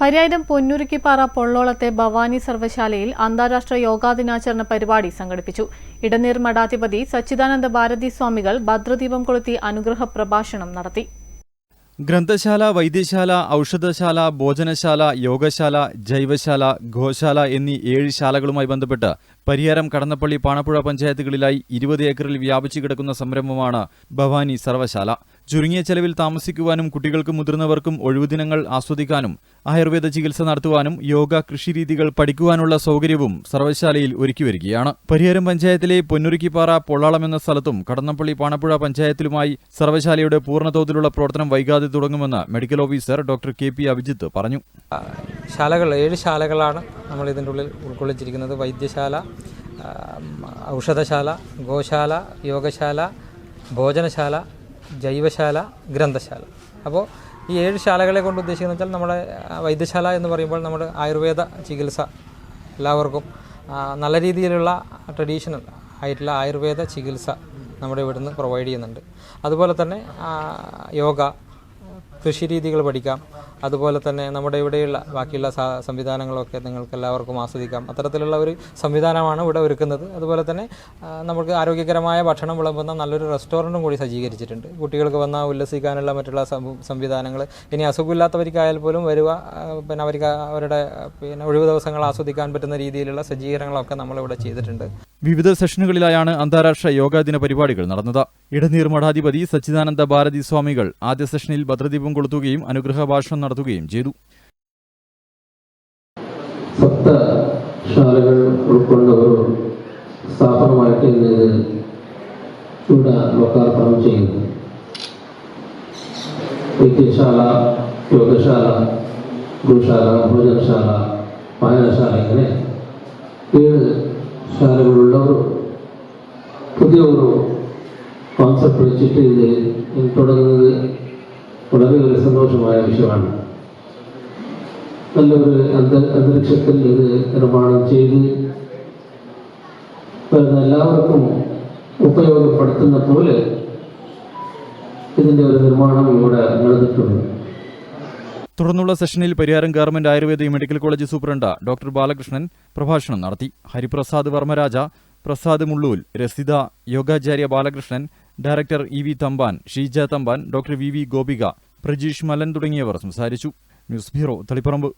പരിയാരം പൊന്നുരുക്കിപ്പാറ പൊള്ളോളത്തെ ഭവാനി സർവശാലയിൽ അന്താരാഷ്ട്ര യോഗാ ദിനാചരണ പരിപാടി സംഘടിപ്പിച്ചു. ഇടനീർ മഠാധിപതി സച്ചിദാനന്ദ ഭാരതി സ്വാമികൾ ഭദ്രദീപം കൊളുത്തി അനുഗ്രഹ പ്രഭാഷണം നടത്തി. ഗ്രന്ഥശാല വൈദ്യശാല ഔഷധശാല ഭോജനശാല യോഗശാല ജൈവശാല ഗോശാല എന്നീ ഏഴ് ശാലകളുമായി ബന്ധപ്പെട്ട് പരിയാരം കടന്നപ്പള്ളി പാണപ്പുഴ പഞ്ചായത്തുകളിലായി ഇരുപത് ഏക്കറിൽ വ്യാപിച്ചു കിടക്കുന്ന സംരംഭമാണ് ഭവാനി സർവശാല. ചുരുങ്ങിയ ചെലവിൽ താമസിക്കുവാനും കുട്ടികൾക്കും മുതിർന്നവർക്കും ഒഴിവുദിനങ്ങൾ ആസ്വദിക്കാനും ആയുർവേദ ചികിത്സ നടത്തുവാനും യോഗ കൃഷിരീതികൾ പഠിക്കുവാനുള്ള സൗകര്യവും സർവശാലയിൽ ഒരുക്കിവരികയാണ് പരിയാരം പഞ്ചായത്തിലെ പൊന്നുരുക്കിപ്പാറ പൊള്ളാളം എന്ന സ്ഥലത്തും കടന്നപ്പള്ളി പാണപ്പുഴ പഞ്ചായത്തിലുമായി സർവശാലയുടെ പൂർണതോതിലുള്ള പ്രവർത്തനം വൈകാതെ തുടങ്ങുമെന്ന് medical officer doctor K P Abhijith പറഞ്ഞു. ശാലകൾ ഏഴ് ശാലകളാണ് നമ്മൾ ഇതിന്റെ ഉള്ളിൽ ഉൾക്കൊള്ളിച്ചിരിക്കുന്നത്. വൈദ്യശാല ഔഷധശാല ഗോശാല യോഗശാല ഭോജനശാല ജൈവശാല ഗ്രന്ഥശാല. അപ്പോൾ ഈ ഏഴ് ശാലകളെ കൊണ്ട് ഉദ്ദേശിക്കുന്നത് വെച്ചാൽ നമ്മുടെ വൈദ്യശാല എന്ന് പറയുമ്പോൾ നമ്മുടെ ആയുർവേദ ചികിത്സ എല്ലാവർക്കും നല്ല രീതിയിലുള്ള ട്രഡീഷണൽ ആയിട്ടുള്ള ആയുർവേദ ചികിത്സ നമ്മുടെ ഇവിടുന്ന് പ്രൊവൈഡ് ചെയ്യുന്നുണ്ട്. അതുപോലെ തന്നെ യോഗ കൃഷി രീതികൾ പഠിക്കാം അതുപോലെ തന്നെ നമ്മുടെ ഇവിടെയുള്ള ബാക്കിയുള്ള സംവിധാനങ്ങളൊക്കെ നിങ്ങൾക്ക് എല്ലാവർക്കും ആസ്വദിക്കാം. അത്തരത്തിലുള്ള ഒരു സംവിധാനമാണ് ഇവിടെ ഒരുക്കുന്നത്. അതുപോലെ തന്നെ നമുക്ക് ആരോഗ്യകരമായ ഭക്ഷണം വിളമ്പുന്ന നല്ലൊരു റെസ്റ്റോറന്റും കൂടി സജ്ജീകരിച്ചിട്ടുണ്ട്. കുട്ടികൾക്ക് വന്നാൽ ഉല്ലസിക്കാനുള്ള മറ്റുള്ള സംവിധാനങ്ങൾ. ഇനി അസുഖമില്ലാത്തവർക്കായാൽ പോലും വരിക പിന്നെ അവർക്ക് അവരുടെ പിന്നെ ഒഴിവ് ദിവസങ്ങൾ ആസ്വദിക്കാൻ പറ്റുന്ന രീതിയിലുള്ള സജ്ജീകരണങ്ങളൊക്കെ നമ്മളിവിടെ ചെയ്തിട്ടുണ്ട്. വിവിധ സെഷനുകളിലായാണ് അന്താരാഷ്ട്ര യോഗാ ദിന പരിപാടികൾ നടന്നത്. ഇടനീർ മഠാധിപതി സച്ചിദാനന്ദ ഭാരതി സ്വാമികൾ ആദ്യ സെഷനിൽ ഭദ്രദീപം കൊളുത്തുകയും അനുഗ്രഹ ഭാഷണം നടത്തുകയും ചെയ്തു. സപ്ത ശാലകൾ ഉൾക്കൊണ്ട ഒരു സ്ഥാപനമായിട്ട് ഇന്ന് ഇവിടെ ലോകാർപ്പണം ചെയ്യുന്നു. വൈദ്യശാല യോഗശാല ഗുരുശാല ഭോജനശാല വായനശാല ഇങ്ങനെ ഏഴ് ശാലകളുള്ള ഒരു പുതിയ ഒരു കോൺസെപ്റ്റ് വെച്ചിട്ട് ഇത് തുടങ്ങുന്നത് വളരെ ഒരു സന്തോഷമായ വിഷയമാണ്. നല്ലൊരു അന്തരീക്ഷത്തിൽ ഇത് നിർമ്മാണം ചെയ്ത് എല്ലാവർക്കും ഉപയോഗപ്പെടുത്തുന്ന പോലെ ഇതിന്റെ ഒരു നിർമ്മാണം ഇവിടെ നടന്നിട്ടുണ്ട്. തുടർന്നുള്ള സെഷനിൽ Pariyaram government Ayurveda medical college superintendent doctor Balakrishnan പ്രഭാഷണം നടത്തി. Hariprasad Varmaraja Prasad Mullool Rasitha യോഗാചാര്യ Balakrishnan director E V Thampan Sheeja Thampan doctor V V Gopika Prajeesh Malan തുടങ്ങിയവർ സംസാരിച്ചു. News bureau Taliparamba.